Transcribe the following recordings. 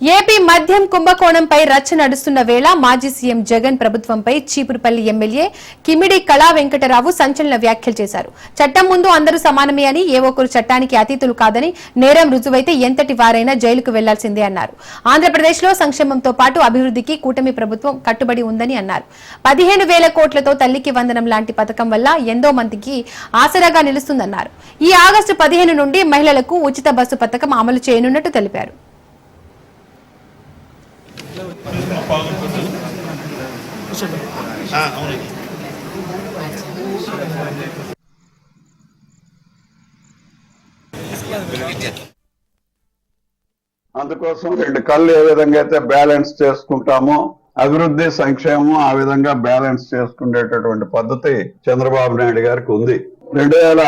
AP మద్యం కుంభకోణంపై రచ్చ నడుస్తున్న వేళ మాజీ సీఎం జగన్ ప్రభుత్వంపై చీపురుపల్లి ఎమ్మెల్యే కిమిడి కళా వెంకటరావు సంచలన వ్యాఖ్యలు చేశారు. చట్టం ముందు అందరూ సమానమే అని ఏ ఒక్కరు చట్టానికి అతీతులు కాదని నేరం రుజువైతే ఎంతటి వారైనా జైలుకు వెళ్ళాల్సిందే అన్నారు. ఆంధ్రప్రదేశ్లో సంక్షేమంతో పాటు అభివృద్ధికి కూటమి ప్రభుత్వం కట్టుబడి ఉందని అన్నారు. పదిహేను వేల కోట్లతో తల్లికి వందనం లాంటి పథకం వల్ల ఎంతో మందికి ఆసరాగా నిలుస్తుందన్నారు. ఈ ఆగస్టు పదిహేను నుండి మహిళలకు ఉచిత బస్సు పథకం అమలు చేయనున్నట్టు తెలిపారు. అందుకోసం రెండు కళ్ళు ఏ విధంగా అయితే బ్యాలెన్స్ చేసుకుంటామో అభివృద్ధి సంక్షేమం ఆ విధంగా బ్యాలెన్స్ చేసుకునేటటువంటి పద్ధతి చంద్రబాబు నాయుడు గారికి ఉంది. రెండు వేల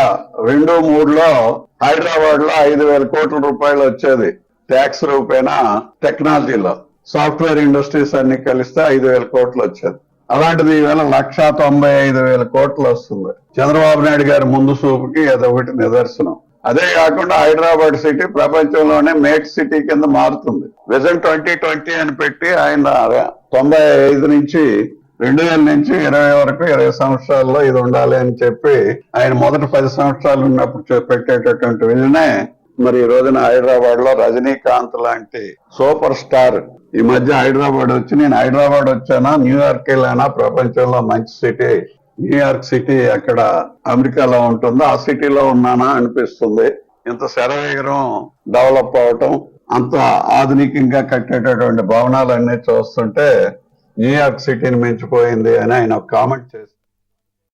రెండు మూడులో హైదరాబాద్లో ఐదు వేల కోట్ల రూపాయలు వచ్చేది ట్యాక్స్ రూపేణా టెక్నాలజీలో. సాఫ్ట్వేర్ ఇండస్ట్రీస్ అన్ని కలిస్తే ఐదు వేల కోట్లు వచ్చేది అలాంటిది ఈవేళ లక్ష తొంభై ఐదు వేల కోట్లు వస్తుంది. చంద్రబాబు నాయుడు గారి ముందు చూపుకి అదొకటి నిదర్శనం. అదే కాకుండా హైదరాబాద్ సిటీ ప్రపంచంలోనే మేట్ సిటీ కింద మారుతుంది. విజన్ ట్వంటీ ట్వంటీ అని పెట్టి ఆయన తొంభై ఐదు నుంచి రెండు వేల నుంచి ఇరవై వరకు ఇరవై సంవత్సరాల్లో ఇది ఉండాలి అని చెప్పి ఆయన మొదటి పది సంవత్సరాలు ఉన్నప్పుడు పెట్టేటటువంటి విజనే మరి ఈ రోజున హైదరాబాద్లో రజనీకాంత్ లాంటి సూపర్ స్టార్. ఈ మధ్య హైదరాబాద్ వచ్చి నేను హైదరాబాద్ వచ్చానా న్యూయార్క్ వెళ్ళానా ప్రపంచంలో మంచి సిటీ. న్యూయార్క్ సిటీ అక్కడ అమెరికాలో ఉంటుందో ఆ సిటీలో ఉన్నానా అనిపిస్తుంది. ఇంత శరవేగరం డెవలప్ అవటం అంత ఆధునికంగా కట్టేటటువంటి భవనాలన్నీ చూస్తుంటే న్యూయార్క్ సిటీని మించిపోయింది అని ఆయన కామెంట్ చేసి